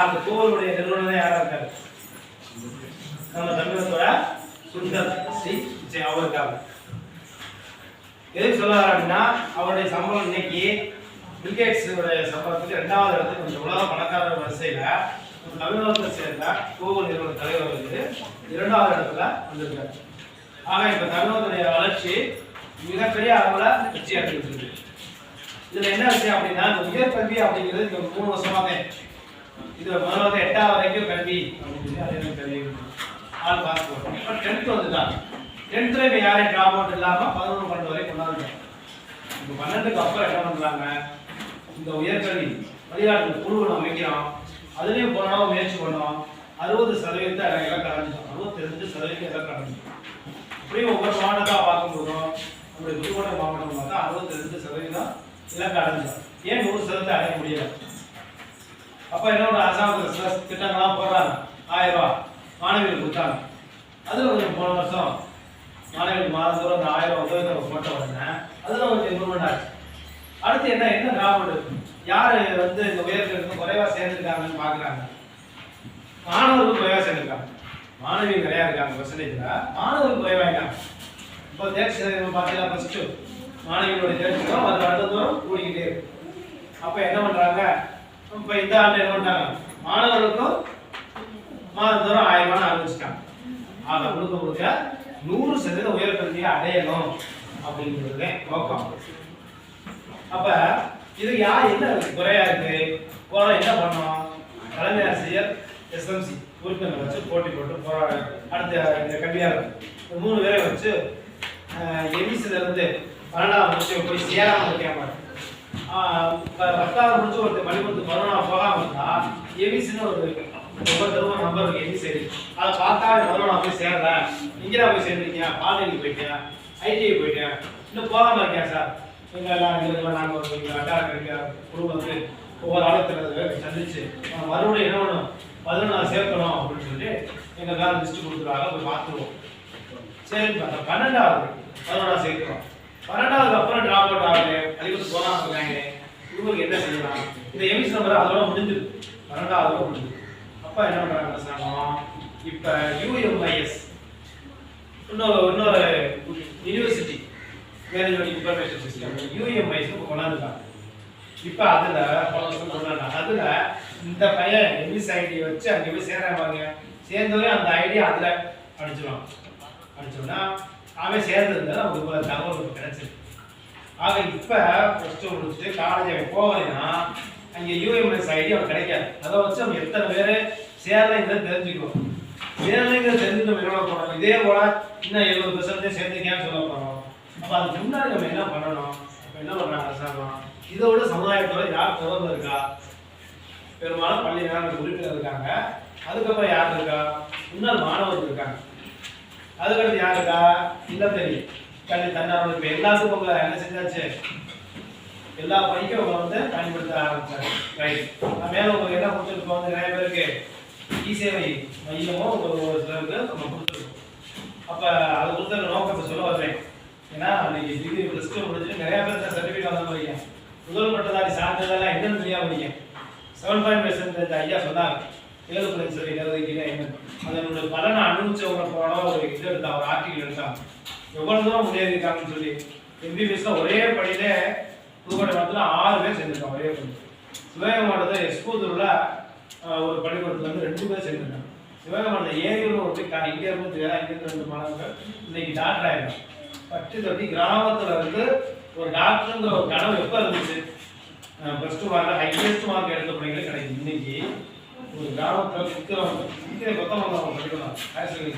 அந்த கோவிலுடைய நிறுவனம் யாரா இருக்காரு? நம்ம தமிழகத்தோட சுந்தர் சி. விஜய் அவர் இருக்காங்க எதுக்கு சொல்ல அப்படின்னா அவருடைய சம்பளம் இன்னைக்கு பில்கேட்ஸுடைய சம்பளத்துக்கு ரெண்டாவது இடத்துக்கு கொஞ்சம் உலக பணக்காரர் வரிசையில தமிழகத்தை சேர்ந்த கூகுள் நிறுவன தலைவர் வந்து இரண்டாவது இடத்துல வந்திருக்காரு. ஆக இப்ப தமிழகத்துடைய வளர்ச்சி மிகப்பெரிய அளவுல வெற்றி அடைஞ்சிருக்கு. இதுல என்ன விஷயம் அப்படின்னா இந்த உயர்கல்வி அப்படிங்கிறது இந்த மூணு வருஷமா இது முதல்ல எட்டாவது வரைக்கும் கல்வி அப்படின்னு சொல்லி அது எனக்கு ஆள் பார்த்து இப்போ டென்த் வந்துட்டாங்க டென்த்தில் இப்போ யாரையும் ட்ராப் அவுட் இல்லாமல் பதினொன்று பன்னெண்டு வரைக்கும் கொண்டாடுறாங்க இப்போ பன்னெண்டுக்கு அப்புறம் என்ன பண்ணுறாங்க இந்த உயர்கல்வி வழிகாட்டு குழு நம்ம வைக்கிறோம் அதுலேயும் போனோம் முயற்சி பண்ணோம். அறுபது சதவீதத்தை எல்லாம் அடைஞ்சிட்டோம். அறுபத்தஞ்சு சதவீதம் எல்லாம் அடைஞ்சிட்டோம். அப்படியும் ஒவ்வொரு மாவட்டத்தாக பார்க்கும்போதும் நம்மளுடைய புதுக்கோட்டை மாவட்டம் பார்த்தா அறுபத்தஞ்சு சதவீதம் இலக்கு அடைஞ்சிட்டோம். ஏன் நூறு சதவீதம் அடைய முடியாது அப்ப என்னோட அசாமத்தில் சில திட்டங்கள்லாம் போடுறாங்க. ஆயிரம் ரூபா. மாணவிகளுக்கு கொடுத்தாங்க அதுல கொஞ்சம் போன வருஷம் மாணவிகளுக்கு மாதந்தோறும் அந்த ஆயிரம் ரூபாய் நம்ம போட்ட உடனே அதுல கொஞ்சம் இம்ப்ரூவ்மெண்ட் ஆச்சு. அடுத்து என்ன என்ன கவர்மெண்ட் யார் வந்து இந்த உயர்கல்விக்கு குறைவாக சேர்ந்துருக்காங்கன்னு பார்க்குறாங்க மாணவர்கள் குறைவாக சேர்ந்துருக்காங்க. மாணவிகள் நிறையா இருக்காங்க பர்சன்டேஜில் மாணவர்கள் குறைவாயிட்டாங்க இப்போ தேர்ச்சி சதவீதம் பார்த்தீங்கன்னா ஃபர்ஸ்ட் மாணவிகளுடைய தேர்ச்சி தான் அது அடுத்த தூரம் கூடிக்கிட்டே இருக்கும் அப்போ என்ன பண்ணுறாங்க இப்ப இந்த ஆண்டு என்ன பண்றாங்க? மாணவர்களுக்கும் மாதந்தோறும் ஆயிரம் ரூபாய் ஆரம்பிச்சிட்டாங்க ஆக முழுக்க முழுக்க நூறு சதவீத உயர்கல்வியை அடையணும் அப்படிங்கிறது நோக்கம். அப்ப இது யார் என்ன குறையா இருக்கு? போன என்ன பண்ணோம்? தலைமை ஆசிரியர் எஸ்எம்சி உறுப்பினர் வச்சு போட்டி போட்டு போராட அடுத்த இந்த கல்வியாளர். மூணு பேரை வச்சு எமிசில இருந்து பன்னெண்டாம் முடிச்சு போய் சேராமல் இருக்காம பத்தாவது முடிச்சு ஒருத்தர் பள்ளிக்கூடத்துக்கு கொரோனா போகாம இருந்தா எமிசின்னு ஒரு ஒவ்வொருத்தரும் நம்பர் இருக்கு எமி சரி அதை பார்த்தா கொரோனா போய் சேரல இங்கே போய் சேர்ந்துருக்கீங்க பாலிடெக்னிக் போயிட்டேன் ஐடிஐ போயிட்டேன் இன்னும் போகாம இருக்கேன் சார் எங்க எல்லாம் நாங்கள் ஒரு எங்கள் அக்கா இருக்க குழு வந்து ஒவ்வொரு ஆலோசனை சந்திச்சு மறுபடியும் என்ன பண்ணணும் பதினொன்று சேர்க்கணும் அப்படின்னு சொல்லி எங்க காலம் லிஸ்ட் கொடுத்துருவாங்க போய் பார்த்துருவோம். சரி பார்த்தா பன்னெண்டாவது பதினொன்றா சேர்க்கிறோம். பன்னெண்டாவது அப்புறம் டிராப் அவுட் ஆகுது. பள்ளிக்கூடத்து போனா இருக்காங்க இவங்களுக்கு என்ன செய்யலாம்? இந்த எமிஸ் நம்பர் அதோட முடிஞ்சுது. பன்னெண்டாவது முடிஞ்சிருக்கு அப்பா என்ன பண்றாங்க அரசாங்கம் இப்ப யூஎம்ஐஎஸ் இன்னொரு இன்னொரு university management information system U M I S கொண்டாந்துருக்காங்க இப்ப அதுல பல வருஷம் கொண்டாடுறாங்க. அதுல இந்த பையன் எமிஸ் ஐடி வச்சு அங்கே போய் சேர்றாங்க சேர்ந்தவரை அந்த ஐடி அதுல அடிச்சிடும் அடிச்சோம்னா அவன் சேர்ந்திருந்தா நமக்கு இப்போ தகவல் கிடைச்சிருக்கு. ஆக இப்போ ப்ளஸ் டூ முடிச்சுட்டு காலேஜ் அவன் போகலைன்னா அங்கே யூஎம்எஸ் ஐடி அவன் கிடைக்காது. அதை வச்சு அவன் எத்தனை பேர் சேரலைங்கிறத தெரிஞ்சுக்குவோம். சேரலைங்கிறத தெரிஞ்சு நம்ம என்ன போறோம் இதே போல் இன்னும் எழுபது பெர்சன்டேஜ் சேர்ந்துக்கேன்னு சொல்ல போகிறோம் அப்போ அதுக்கு முன்னாடி நம்ம என்ன பண்ணணும்? இப்போ என்ன பண்ணுறாங்க அரசாங்கம்? இதோட சமுதாயத்தோட யார் தொடர்பு இருக்கா? பெரும்பாலும் பள்ளி நேரம் உறுப்பினர் இருக்காங்க. அதுக்கப்புறம் யார் இருக்கா? இன்னொரு மாணவர்கள் இருக்காங்க. அதுக்கடுத்து யாருக்கா இல்லை தெரியும் கல்வி தன்னார்வ இப்ப எல்லாத்துக்கும் உங்களை என்ன செஞ்சாச்சு? எல்லா பணிக்கும் உங்களை வந்து பயன்படுத்த ஆரம்பிச்சாங்க ரைட் நான் உங்களுக்கு என்ன கொடுத்துருக்கோம்? வந்து நிறைய பேருக்கு இ சேவை மையமும் ஒரு ஒரு சிலருக்கு நம்ம கொடுத்துருக்கோம். அப்போ அது கொடுத்த நோக்கத்தை சொல்ல வரேன் ஏன்னா அன்றைக்கி டிகிரி ப்ளஸ் டூ முடிச்சுட்டு நிறைய பேர் சர்டிஃபிகேட் வந்த மாதிரிங்க முதல் பட்டதாரி சான்றிதழெல்லாம் என்னன்னு தெரியாமல் வரீங்க செவன் பாயிண்ட் பெர்சன்ட் ஐயா சொன்னாங்க ஏழு சொல்லி நிர்வகிக்கிறேன் அதனுடைய பலனை அனுபவிச்சவங்க போனா ஒரு இது எடுத்தா ஒரு ஆர்டிகல் எடுத்தாங்க எவ்வளவு தூரம் முன்னேறிருக்காங்கன்னு சொல்லி எம்பிபிஎஸ்ல ஒரே படியில புதுக்கோட்டை மாவட்டத்தில் ஆறு பேர் சேர்ந்திருக்காங்க ஒரே பணி சிவகங்கை மாவட்டத்தில் எஸ்கூதூர்ல ஒரு பள்ளிக்கூடத்துல வந்து ரெண்டு பேர் சேர்ந்திருக்காங்க. சிவகங்கை மாவட்டம் ஏரியூர்னு ஒரு கா- இங்கே இருந்து தெரியாது? இங்கே இருந்து ரெண்டு மாணவர்கள் இன்னைக்கு டாக்டர் ஆயிடும் பட்டு தொட்டி கிராமத்துல வந்து ஒரு டாக்டருங்கிற ஒரு கனவு எப்போ இருந்துச்சு? Plus two mark highest mark எடுத்த பிள்ளைங்களுக்கு கிடைக்கும் இன்னைக்கு ஒரு கிராமத்துல சுத்திரம் கொத்தமங்கலம் படிக்கலாம் ஹையர் செகண்டரி